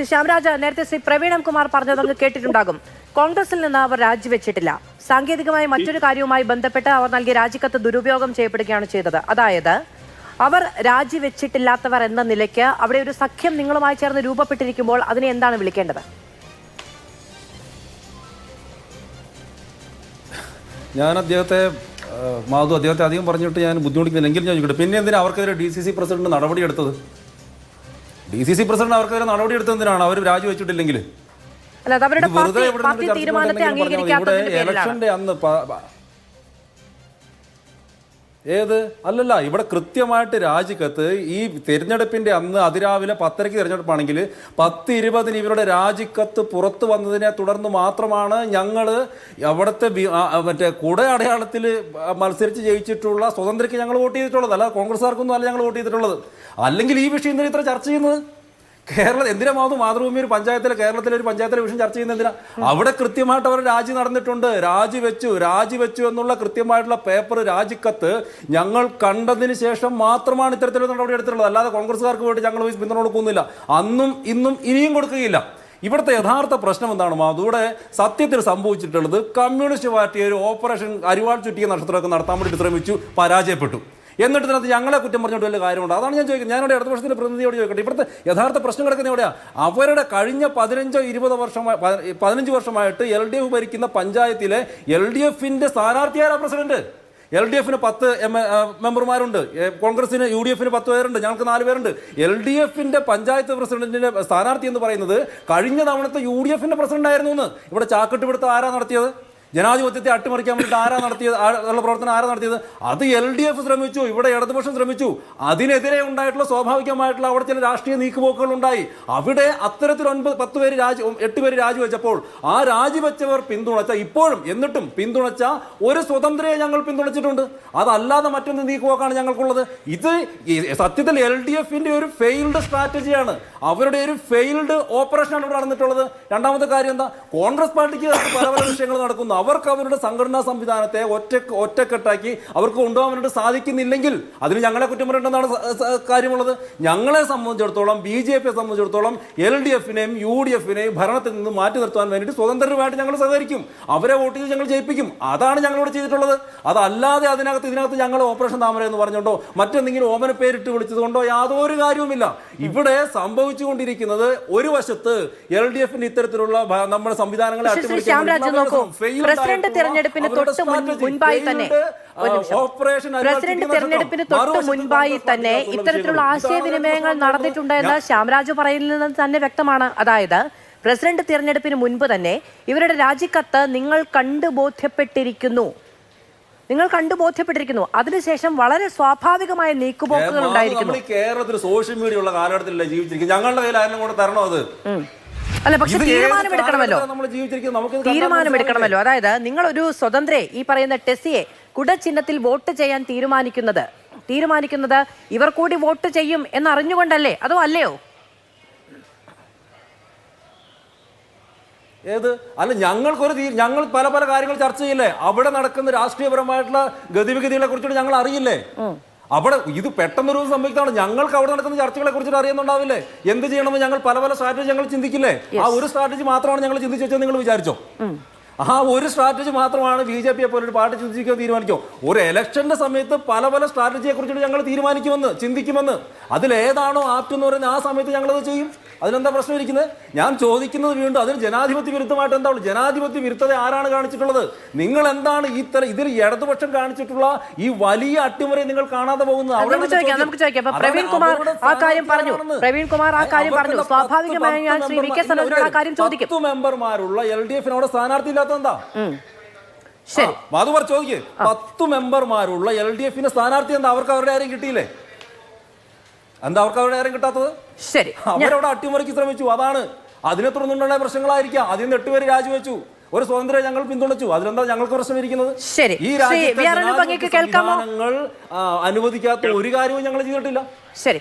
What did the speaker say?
ശ്രീ ശ്യാമരാജ നേരത്തെ ശ്രീ പ്രവീണം കുമാർ പറഞ്ഞത് അങ്ങ് കേട്ടിട്ടുണ്ടാകും. കോൺഗ്രസിൽ നിന്ന് അവർ രാജിവെച്ചിട്ടില്ല. സാങ്കേതികമായ മറ്റൊരു കാര്യവുമായി ബന്ധപ്പെട്ട് അവർ നൽകിയ രാജിക്കത്ത് ദുരുപയോഗം ചെയ്യപ്പെടുകയാണ് ചെയ്തത്. അതായത് അവർ രാജിവെച്ചിട്ടില്ലാത്തവർ എന്ന നിലയ്ക്ക് അവിടെ ഒരു സഖ്യം നിങ്ങളുമായി ചേർന്ന് രൂപപ്പെട്ടിരിക്കുമ്പോൾ അതിനെ എന്താണ് വിളിക്കേണ്ടത്? ഞാൻ അദ്ദേഹത്തെ മാധു അദ്ദേഹത്തെ അധികം പറഞ്ഞിട്ട് ഞാൻ ബുദ്ധിമുട്ടിക്കുന്നില്ല. എങ്കിലും ഞാൻ ചോദിക്കട്ടെ. പിന്നെ എന്തിനാണ് അവർക്കെതിരെ ഡി സി സി പ്രസിഡന്റ് നടപടി എടുത്തത് ഡി സി സി പ്രസിഡന്റ് അവർക്കെതിരെ നടപടി എടുത്തതിനാണ് അവർ രാജിവെച്ചിട്ടില്ലെങ്കിൽ. അവരുടെ പാർട്ടി തീരുമാനത്തെ അംഗീകരിക്കാത്തതിന്റെ പേരിലാണ്. ഏത്? അല്ലല്ല ഇവിടെ കൃത്യമായിട്ട് രാജിക്കത്ത് ഈ തിരഞ്ഞെടുപ്പിന്റെ അന്ന് അതിരാവിലെ പത്തരയ്ക്ക് തിരഞ്ഞെടുപ്പാണെങ്കിൽ പത്ത് ഇരുപതിന് ഇവരുടെ രാജിക്കത്ത് പുറത്തു വന്നതിനെ തുടർന്ന് മാത്രമാണ് ഞങ്ങൾ അവിടുത്തെ മറ്റേ കുട അടയാളത്തിൽ മത്സരിച്ച് ജയിച്ചിട്ടുള്ള സ്വതന്ത്രയ്ക്ക് ഞങ്ങൾ വോട്ട് ചെയ്തിട്ടുള്ളത്. അല്ല കോൺഗ്രസ്സുകാർക്കൊന്നും അല്ല ഞങ്ങൾ വോട്ട് ചെയ്തിട്ടുള്ളത്. അല്ലെങ്കിൽ ഈ വിഷയം ഇത്ര ചർച്ച ചെയ്യുന്നത്? കേരള എന്തിനാ മാത്രം മാതൃഭൂമി ഒരു പഞ്ചായത്തിലെ കേരളത്തിലെ ഒരു പഞ്ചായത്തിലെ വിഷയം ചർച്ച ചെയ്യുന്ന എന്തിനാ? അവിടെ കൃത്യമായിട്ട് അവർ രാജി നടന്നിട്ടുണ്ട്. രാജി വെച്ചു രാജി വെച്ചു എന്നുള്ള കൃത്യമായിട്ടുള്ള പേപ്പർ രാജിക്കത്ത് ഞങ്ങൾ കണ്ടതിന് ശേഷം മാത്രമാണ് ഇത്തരത്തിലുള്ള നടപടി എടുത്തിട്ടുള്ളത്. അല്ലാതെ കോൺഗ്രസ്സുകാർക്ക് വേണ്ടി ഞങ്ങൾ പിന്തുണ കൊടുക്കുന്നില്ല. അന്നും ഇന്നും ഇനിയും കൊടുക്കുകയില്ല. ഇവിടുത്തെ യഥാർത്ഥ പ്രശ്നം എന്താണ് ഇവിടെ സത്യത്തിൽ സംഭവിച്ചിട്ടുള്ളത് കമ്മ്യൂണിസ്റ്റ് പാർട്ടി ഒരു ഓപ്പറേഷൻ അരിവാൾ ചുറ്റിയ നക്ഷത്രമൊക്കെ നടത്താൻ വേണ്ടി ശ്രമിച്ചു പരാജയപ്പെട്ടു. എന്നിട്ട് ഇതിനകത്ത് ഞങ്ങളെ കുറ്റം പറഞ്ഞിട്ട് വലിയ കാര്യമുണ്ട്? അതാണ് ഞാൻ ചോദിക്കുന്നത്. ഞാനിവിടെ ഇടതുപക്ഷത്തിന്റെ പ്രതിനിധിയോട് ചോദിക്കട്ടെ. ഇവിടുത്തെ യഥാർത്ഥ പ്രശ്നം കിടക്കുന്ന എവിടെയാ? അവരുടെ കഴിഞ്ഞ പതിനഞ്ചോ ഇരുപതോ വർഷം പതിനഞ്ച് വർഷമായിട്ട് എൽ ഡി എഫ് ഭരിക്കുന്ന പഞ്ചായത്തിലെ എൽ ഡി എഫിന്റെ സ്ഥാനാർത്ഥിയായ പ്രസിഡന്റ്? എൽ ഡി എഫിന് പത്ത് എം മെമ്പർമാരുണ്ട്. കോൺഗ്രസിന് യു ഡി എഫിന് പത്ത് പേരുണ്ട്. ഞങ്ങൾക്ക് നാല് പേരുണ്ട്. എൽ ഡി എഫിന്റെ പഞ്ചായത്ത് പ്രസിഡന്റിന്റെ സ്ഥാനാർത്ഥി എന്ന് പറയുന്നത് കഴിഞ്ഞ തവണത്തെ യു ഡി എഫിന്റെ പ്രസിഡന്റ് ആയിരുന്നു എന്ന്. ഇവിടെ ചാക്കിട്ട് ആരാ നടത്തിയത്? ജനാധിപത്യത്തെ അട്ടിമറിക്കാൻ വേണ്ടിയിട്ട് ആരാ നടത്തിയത്? ഉള്ള പ്രവർത്തനം ആരാ നടത്തിയത്? അത് എൽ ഡി എഫ് ശ്രമിച്ചു ഇവിടെ ഇടതുപക്ഷം ശ്രമിച്ചു. അതിനെതിരെ ഉണ്ടായിട്ടുള്ള സ്വാഭാവികമായിട്ടുള്ള അവിടെ ചില രാഷ്ട്രീയ നീക്കുപോക്കുകൾ ഉണ്ടായി അവിടെ അത്തരത്തിൽ ഒൻപത് പത്ത് പേര് രാജി എട്ട് പേര് രാജിവെച്ചപ്പോൾ ആ രാജിവെച്ചവർ പിന്തുണച്ച ഇപ്പോഴും എന്നിട്ടും പിന്തുണച്ച ഒരു സ്വതന്ത്രയെ ഞങ്ങൾ പിന്തുണച്ചിട്ടുണ്ട്. അതല്ലാതെ മറ്റൊന്ന് നീക്കുപോക്കാണ് ഞങ്ങൾക്കുള്ളത്. ഇത് സത്യത്തിൽ എൽ ഡി എഫിന്റെ ഒരു ഫെയിൽഡ് സ്ട്രാറ്റജിയാണ് അവരുടെ ഒരു ഫെയിൽഡ് ഓപ്പറേഷനാണ് ഇവിടെ നടന്നിട്ടുള്ളത്. രണ്ടാമത്തെ കാര്യം എന്താ? കോൺഗ്രസ് പാർട്ടിക്ക് പല പല വിഷയങ്ങൾ നടക്കുന്നു. അവർക്ക് അവരുടെ സംഘടനാ സംവിധാനത്തെ ഒറ്റ ഒറ്റക്കെട്ടാക്കി അവർക്ക് കൊണ്ടുപോകാൻ സാധിക്കുന്നില്ലെങ്കിൽ അതിന് ഞങ്ങളെ കുറ്റം സ- കാര്യമുള്ളത്. ഞങ്ങളെ സംബന്ധിച്ചിടത്തോളം ബി ജെ പിയെ സംബന്ധിച്ചിടത്തോളം എൽ ഡി എഫിനെയും യു ഡി എഫിനെയും ഭരണത്തിൽ നിന്ന് മാറ്റി നിർത്താൻ വേണ്ടിയിട്ട് സ്വതന്ത്രരുമായിട്ട് ഞങ്ങൾ സഹകരിക്കും. അവരെ വോട്ട് ചെയ്ത് ഞങ്ങൾ ജയിപ്പിക്കും. അതാണ് ഞങ്ങളോട് ചെയ്തിട്ടുള്ളത്. അതല്ലാതെ അതിനകത്ത് ഇതിനകത്ത് ഞങ്ങൾ ഓപ്പറേഷൻ താമര എന്ന് പറഞ്ഞുകൊണ്ടോ മറ്റെന്തെങ്കിലും ഓമന പേരിട്ട് വിളിച്ചതുകൊണ്ടോ യാതൊരു കാര്യവുമില്ല. ഇവിടെ സംഭവിച്ചുകൊണ്ടിരിക്കുന്നത് ഒരു വശത്ത് എൽ ഡി എഫിന്റെ ഇത്തരത്തിലുള്ള നമ്മുടെ സംവിധാനങ്ങളെ അട്ടിമറിക്കാൻ ശ്യാംരാജ് പ്രസിഡന്റ് തിരഞ്ഞെടുപ്പിന് തൊട്ട് മുൻപായി തന്നെ പ്രസിഡന്റ് തിരഞ്ഞെടുപ്പിന് തൊട്ട് മുൻപായി തന്നെ ഇത്തരത്തിലുള്ള ആശയവിനിമയങ്ങൾ നടന്നിട്ടുണ്ടെന്ന് നടന്നിട്ടുണ്ട് എന്ന് ഞാൻ- ശ്യാമരാജ് തന്നെ വ്യക്തമാണ്. അതായത് പ്രസിഡന്റ് തിരഞ്ഞെടുപ്പിന് മുൻപ് തന്നെ ഇവരുടെ രാജിക്കത്ത് നിങ്ങൾ കണ്ടു ബോധ്യപ്പെട്ടിരിക്കുന്നു. നിങ്ങൾ കണ്ടു ബോധ്യപ്പെട്ടിരിക്കുന്നു. അതിനുശേഷം വളരെ സ്വാഭാവികമായ നീക്കുപോക്കുകൾ ഉണ്ടായിരിക്കുന്നു. കേരളത്തിൽ സോഷ്യൽ മീഡിയ ഉള്ള കാലഘട്ടത്തിലല്ലേ ജീവിച്ചിരിക്കുന്നത്? ഞങ്ങളുടെ കയ്യിൽ ആരെങ്കിലും കൂടെ തരണോ അത്. അല്ല പക്ഷെ തീരുമാനമെടുക്കണമല്ലോ. തീരുമാനമെടുക്കണമല്ലോ. അതായത് നിങ്ങളൊരു ഒരു സ്വതന്ത്രയെ ഈ പറയുന്ന ടെസിയെ കുടചിഹ്നത്തിൽ വോട്ട് ചെയ്യാൻ തീരുമാനിക്കുന്നത്. തീരുമാനിക്കുന്നത് ഇവർ കൂടി വോട്ട് ചെയ്യും എന്നറിഞ്ഞുകൊണ്ടല്ലേ? അതോ അല്ലയോ? ഏത്? അല്ല ഞങ്ങൾക്കൊരു ഞങ്ങൾ പല പല കാര്യങ്ങൾ ചർച്ച ചെയ്യില്ലേ? അവിടെ നടക്കുന്ന രാഷ്ട്രീയപരമായിട്ടുള്ള ഗതിവിഗതികളെ കുറിച്ചിട്ട് ഞങ്ങൾ അറിയില്ലേ? അവിടെ ഇത് പെട്ടെന്നൊരു സംഭവിക്കുന്നതാണ് ഞങ്ങൾക്ക് അവിടെ നടക്കുന്ന ചർച്ചകളെ കുറിച്ചിട്ട് അറിയുന്നുണ്ടാവില്ലേ? എന്ത് ചെയ്യണമെന്ന് ഞങ്ങൾ പല പല സ്ട്രാറ്റജി ഞങ്ങൾ ചിന്തിക്കില്ലേ? ആ ഒരു സ്ട്രാറ്റജി മാത്രമാണ് ഞങ്ങൾ ചിന്തിച്ചു വെച്ചത് നിങ്ങൾ വിചാരിച്ചോ? ആ ഒരു സ്ട്രാറ്റജി മാത്രമാണ് ബി ജെ പിയെ പോലെ ഒരു പാർട്ടി ചിന്തിക്കുക തീരുമാനിക്കും ഒരു ഇലക്ഷന്റെ സമയത്ത് പല പല സ്ട്രാറ്റജിയെ കുറിച്ചിട്ട് ഞങ്ങൾ തീരുമാനിക്കുമെന്ന് ചിന്തിക്കുമെന്ന്. അതിലേതാണോ ആപ്റ്റ് എന്ന് പറയുന്നത് ആ സമയത്ത് ഞങ്ങളത് ചെയ്യും. അതിനെന്താ പ്രശ്നം ഇരിക്കുന്നത്? ഞാൻ ചോദിക്കുന്നത് വീണ്ടും അതിന് ജനാധിപത്യ വിരുദ്ധമായിട്ട് എന്താ ഉള്ളത്? ജനാധിപത്യ വിരുദ്ധത ആരാണ് കാണിച്ചിട്ടുള്ളത്? നിങ്ങൾ എന്താണ് ഈ തര ഇതിൽ ഇടതുപക്ഷം കാണിച്ചിട്ടുള്ള ഈ വലിയ അട്ടിമറി നിങ്ങൾ കാണാതെ പോകുന്നത്? പ്രവീൺ കുമാർ ആ കാര്യം പറഞ്ഞു. പ്രവീൺ കുമാർ ആ കാര്യം പറഞ്ഞു. സ്വാഭാവികമായി പത്ത് ഞാൻ ശ്രീ വി കെ സനോജിനോട് ആ കാര്യം ചോദിക്കും. പത്ത് മെമ്പർമാരുള്ള എൽ ഡി എഫിന് അവിടെ സ്ഥാനാർത്ഥി ഇല്ലാത്ത എന്താ ഉം. പറ ചോദിക്കേ. പത്ത് മെമ്പർമാരുള്ള എൽ ഡി എഫിന്റെ സ്ഥാനാർത്ഥി എന്താ? അവർക്ക് അവരുടെ ആരും കിട്ടിയില്ലേ? എന്താ അവർക്ക് അവരുടെ ആരും കിട്ടാത്തത്? ശരി. അവരവിടെ അട്ടിമറിക്ക് ശ്രമിച്ചു. അതാണ്. അതിനെ തുടർന്നുണ്ടായ പ്രശ്നങ്ങളായിരിക്കാം. അതിൽ നിന്ന് എട്ടുപേര് രാജിവെച്ചു. ഒരു സ്വതന്ത്ര ഞങ്ങൾ പിന്തുണച്ചു. അതിലെന്താ ഞങ്ങൾക്ക് പ്രശ്നം ഇരിക്കുന്നത് ശരി. ഈ രാജ്യത്തെ കേൾക്കാമോ? അനുവദിക്കാത്ത ഒരു കാര്യവും ഞങ്ങൾ ചെയ്തിട്ടില്ല. ശരി.